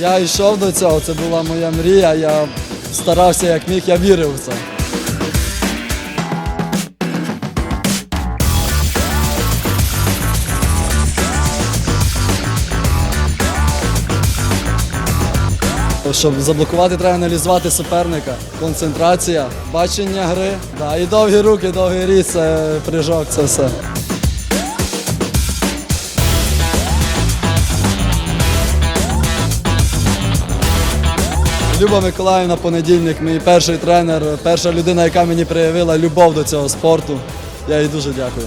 Я йшов до цього, це була моя мрія. Я старався як міг, я вірив в це. Щоб заблокувати, треба аналізувати суперника. Концентрація, бачення гри, да, і довгі руки, довгий ріс, це прыжок, це все. Люба Миколаївна, понедільник, мій перший тренер, перша людина, яка мені проявила любов до цього спорту. Я їй дуже дякую.